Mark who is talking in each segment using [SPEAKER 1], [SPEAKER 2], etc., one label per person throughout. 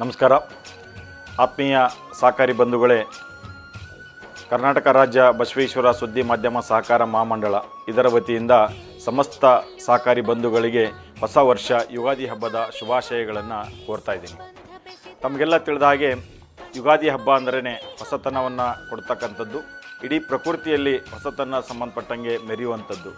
[SPEAKER 1] ನಮಸ್ಕಾರ. ಆತ್ಮೀಯ ಸಹಕಾರಿ ಬಂಧುಗಳೇ, ಕರ್ನಾಟಕ ರಾಜ್ಯ ಬಸವೇಶ್ವರ ಸುದ್ದಿ ಮಾಧ್ಯಮ ಸಹಕಾರ ಮಹಾಮಂಡಳ ಇದರ ವತಿಯಿಂದ ಸಮಸ್ತ ಸಹಕಾರಿ ಬಂಧುಗಳಿಗೆ ಹೊಸ ವರ್ಷ ಯುಗಾದಿ ಹಬ್ಬದ ಶುಭಾಶಯಗಳನ್ನು ಕೋರ್ತಾ ಇದ್ದೀನಿ. ತಮಗೆಲ್ಲ ತಿಳಿದ ಹಾಗೆ ಯುಗಾದಿ ಹಬ್ಬ ಅಂದ್ರೇ ಹೊಸತನವನ್ನು ಕೊಡ್ತಕ್ಕಂಥದ್ದು. ಇಡೀ ಪ್ರಕೃತಿಯಲ್ಲಿ ಹೊಸತನ ಸಂಬಂಧಪಟ್ಟಂಗೆ ಮೆರೆಯುವಂಥದ್ದು.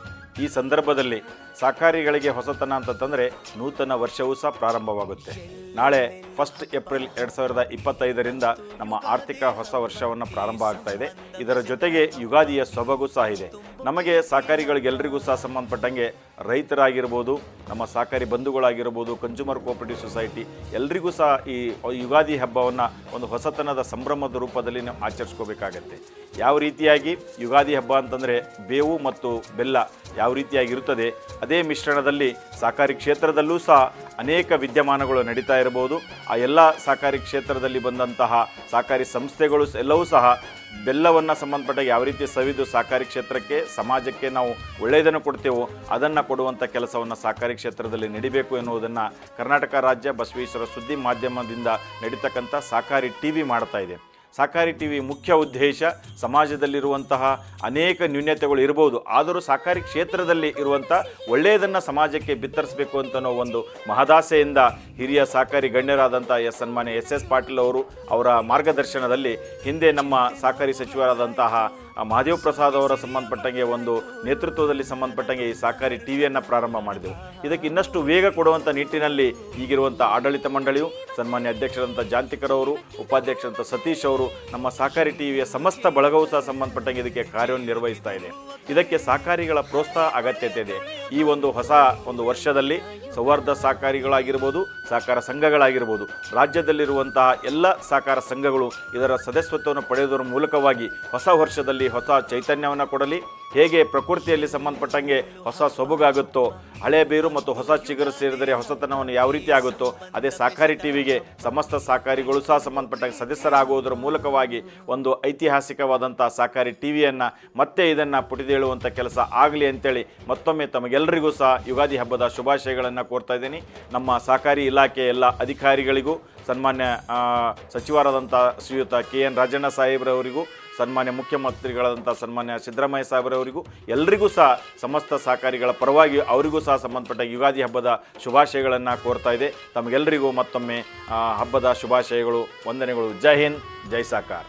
[SPEAKER 1] ಈ ಸಂದರ್ಭದಲ್ಲಿ ಸಾಕಾರಿಗಳಿಗೆ ಹೊಸತನ ಅಂತಂತಂದರೆ ನೂತನ ವರ್ಷವೂ ಸಹ ಪ್ರಾರಂಭವಾಗುತ್ತೆ. ನಾಳೆ ಫಸ್ಟ್ ಏಪ್ರಿಲ್ ಎರಡು ಸಾವಿರದ ಇಪ್ಪತ್ತೈದರಿಂದ ನಮ್ಮ ಆರ್ಥಿಕ ಹೊಸ ವರ್ಷವನ್ನು ಪ್ರಾರಂಭ ಆಗ್ತಾ ಇದೆ. ಇದರ ಜೊತೆಗೆ ಯುಗಾದಿಯ ಸೊಬಗು ಸಹ ಇದೆ. ನಮಗೆ ಸಹಕಾರಿಗಳಿಗೆಲ್ಲರಿಗೂ ಸಹ ಸಂಬಂಧಪಟ್ಟಂಗೆ ರೈತರಾಗಿರ್ಬೋದು, ನಮ್ಮ ಸಹಕಾರಿ ಬಂಧುಗಳಾಗಿರ್ಬೋದು ಕನ್ಸ್ಯೂಮರ್ ಕೋಆಪರೇಟಿವ್ ಸೊಸೈಟಿ ಎಲ್ರಿಗೂ ಸಹ ಈ ಯುಗಾದಿ ಹಬ್ಬವನ್ನು ಒಂದು ಹೊಸತನದ ಸಂಭ್ರಮದ ರೂಪದಲ್ಲಿ ನಾವು ಆಚರಿಸ್ಕೋಬೇಕಾಗತ್ತೆ. ಯಾವ ರೀತಿಯಾಗಿ ಯುಗಾದಿ ಹಬ್ಬ ಅಂತಂದರೆ ಬೇವು ಮತ್ತು ಬೆಲ್ಲ ಯಾವ ರೀತಿಯಾಗಿರುತ್ತದೆ? ಅದೇ ಮಿಶ್ರಣದಲ್ಲಿ ಸಹಕಾರಿ ಕ್ಷೇತ್ರದಲ್ಲೂ ಸಹ ಅನೇಕ ವಿದ್ಯಮಾನಗಳು ನಡೀತಾ ಇರಬಹುದು. ಆ ಎಲ್ಲ ಸಹಕಾರಿ ಕ್ಷೇತ್ರದಲ್ಲಿ ಬಂದಂತಹ ಸಹಕಾರಿ ಸಂಸ್ಥೆಗಳು ಎಲ್ಲವೂ ಸಹ ಬೆಲ್ಲವನ್ನು ಸಂಬಂಧಪಟ್ಟ ಯಾವ ರೀತಿ ಸವಿದು ಸಹಕಾರಿ ಕ್ಷೇತ್ರಕ್ಕೆ, ಸಮಾಜಕ್ಕೆ ನಾವು ಒಳ್ಳೆಯದನ್ನು ಕೊಡ್ತೇವೋ ಅದನ್ನು ಕೊಡುವಂಥ ಕೆಲಸವನ್ನು ಸಹಕಾರಿ ಕ್ಷೇತ್ರದಲ್ಲಿ ನಡಿಬೇಕು ಎನ್ನುವುದನ್ನು ಕರ್ನಾಟಕ ರಾಜ್ಯ ಬಸವೇಶ್ವರ ಸುದ್ದಿ ಮಾಧ್ಯಮದಿಂದ ನಡೀತಕ್ಕಂಥ ಸಹಕಾರಿ ಟಿ ವಿ ಮಾಡ್ತಾ ಇದೆ. ಸಹಕಾರಿ ಟಿ ವಿ ಮುಖ್ಯ ಉದ್ದೇಶ ಸಮಾಜದಲ್ಲಿರುವಂತಹ ಅನೇಕ ನ್ಯೂನ್ಯತೆಗಳು ಇರಬಹುದು. ಆದರೂ ಸಹಕಾರಿ ಕ್ಷೇತ್ರದಲ್ಲಿ ಇರುವಂಥ ಒಳ್ಳೆಯದನ್ನು ಸಮಾಜಕ್ಕೆ ಬಿತ್ತರಿಸಬೇಕು ಅಂತನೋ ಒಂದು ಮಹದಾಸೆಯಿಂದ ಹಿರಿಯ ಸಹಕಾರಿ ಗಣ್ಯರಾದಂಥ ಎಸ್ ಸನ್ಮಾನ್ಯ ಎಸ್ ಎಸ್ ಪಾಟೀಲ್ ಅವರು ಅವರ ಮಾರ್ಗದರ್ಶನದಲ್ಲಿ ಹಿಂದೆ ನಮ್ಮ ಸಹಕಾರಿ ಸಚಿವರಾದಂತಹ ಮಹಾದೇವ್ ಪ್ರಸಾದ್ ಅವರ ಸಂಬಂಧಪಟ್ಟಂಗೆ ಒಂದು ನೇತೃತ್ವದಲ್ಲಿ ಸಂಬಂಧಪಟ್ಟಂಗೆ ಈ ಸಹಕಾರಿ ಟಿ ವಿಯನ್ನು ಪ್ರಾರಂಭ ಮಾಡಿದೆವು. ಇದಕ್ಕೆ ಇನ್ನಷ್ಟು ವೇಗ ಕೊಡುವಂಥ ನಿಟ್ಟಿನಲ್ಲಿ ಈಗಿರುವಂಥ ಆಡಳಿತ ಮಂಡಳಿಯು ಸನ್ಮಾನ್ಯ ಅಧ್ಯಕ್ಷರಂಥ ಜಾಂತಿಕರವರು ಉಪಾಧ್ಯಕ್ಷರಂಥ ಸತೀಶ್ ಅವರು ನಮ್ಮ ಸಹಕಾರಿ ಟಿ ವಿಯ ಸಮಸ್ತ ಬಳಗವೂ ಸಹ ಸಂಬಂಧಪಟ್ಟಂಗೆ ಇದಕ್ಕೆ ಕಾರ್ಯನಿರ್ವಹಿಸ್ತಾ ಇದೆ. ಇದಕ್ಕೆ ಸಹಕಾರಿಗಳ ಪ್ರೋತ್ಸಾಹ ಅಗತ್ಯತೆ ಇದೆ. ಈ ಒಂದು ಹೊಸ ಒಂದು ವರ್ಷದಲ್ಲಿ ಸೌಹಾರ್ದ ಸಹಕಾರಿಗಳಾಗಿರ್ಬೋದು, ಸಹಕಾರ ಸಂಘಗಳಾಗಿರ್ಬೋದು, ರಾಜ್ಯದಲ್ಲಿರುವಂತಹ ಎಲ್ಲ ಸಹಕಾರ ಸಂಘಗಳು ಇದರ ಸದಸ್ಯತ್ವವನ್ನು ಪಡೆಯುವುದರ ಮೂಲಕವಾಗಿ ಹೊಸ ವರ್ಷದಲ್ಲಿ ಹೊಸ ಚೈತನ್ಯವನ್ನು ಕೊಡಲಿ. ಹೇಗೆ ಪ್ರಕೃತಿಯಲ್ಲಿ ಸಂಬಂಧಪಟ್ಟಂಗೆ ಹೊಸ ಸೊಬಗಾಗುತ್ತೋ, ಹಳೆ ಬೀರು ಮತ್ತು ಹೊಸ ಚಿಗುರು ಸೇರಿದರೆ ಹೊಸತನವನ್ನು ಯಾವ ರೀತಿ ಆಗುತ್ತೋ, ಅದೇ ಸಹಕಾರಿ ಟಿವಿಗೆ ಸಮಸ್ತ ಸಹಕಾರಿಗಳು ಸಹ ಸಂಬಂಧಪಟ್ಟ ಸದಸ್ಯರಾಗುವುದರ ಮೂಲಕವಾಗಿ ಒಂದು ಐತಿಹಾಸಿಕವಾದಂಥ ಸಹಕಾರಿ ಟಿವಿಯನ್ನು ಮತ್ತೆ ಇದನ್ನು ಪುಟಿದೇಳುವಂಥ ಕೆಲಸ ಆಗಲಿ ಅಂತೇಳಿ ಮತ್ತೊಮ್ಮೆ ತಮಗೆಲ್ಲರಿಗೂ ಸಹ ಯುಗಾದಿ ಹಬ್ಬದ ಶುಭಾಶಯಗಳನ್ನು ಕೋರ್ತಾ ಇದ್ದೀನಿ. ನಮ್ಮ ಸಹಕಾರಿ ಇಲಾಖೆ ಎಲ್ಲ ಅಧಿಕಾರಿಗಳಿಗೂ ಸನ್ಮಾನ್ಯ ಸಚಿವರಾದಂಥ ಶ್ರೀಯುತ ಕೆ ಎನ್ ರಾಜಣ್ಣ ಸಾಹೇಬ್ರವರಿಗೂ, ಸನ್ಮಾನ್ಯ ಮುಖ್ಯಮಂತ್ರಿಗಳಾದಂಥ ಸನ್ಮಾನ್ಯ ಸಿದ್ದರಾಮಯ್ಯ ಸಾಹೇಬ್ರವರಿಗೂ, ಎಲ್ರಿಗೂ ಸಹ ಸಮಸ್ತ ಸಹಕಾರಿಗಳ ಪರವಾಗಿ ಅವರಿಗೂ ಸಹ ಸಂಬಂಧಪಟ್ಟ ಯುಗಾದಿ ಹಬ್ಬದ ಶುಭಾಶಯಗಳನ್ನು ಕೋರ್ತಾ ಇದೆ. ತಮಗೆಲ್ಲರಿಗೂ ಮತ್ತೊಮ್ಮೆ ಹಬ್ಬದ ಶುಭಾಶಯಗಳು, ವಂದನೆಗಳು. ಜೈ ಹಿಂದ್, ಜೈ ಸಾಕಾರ.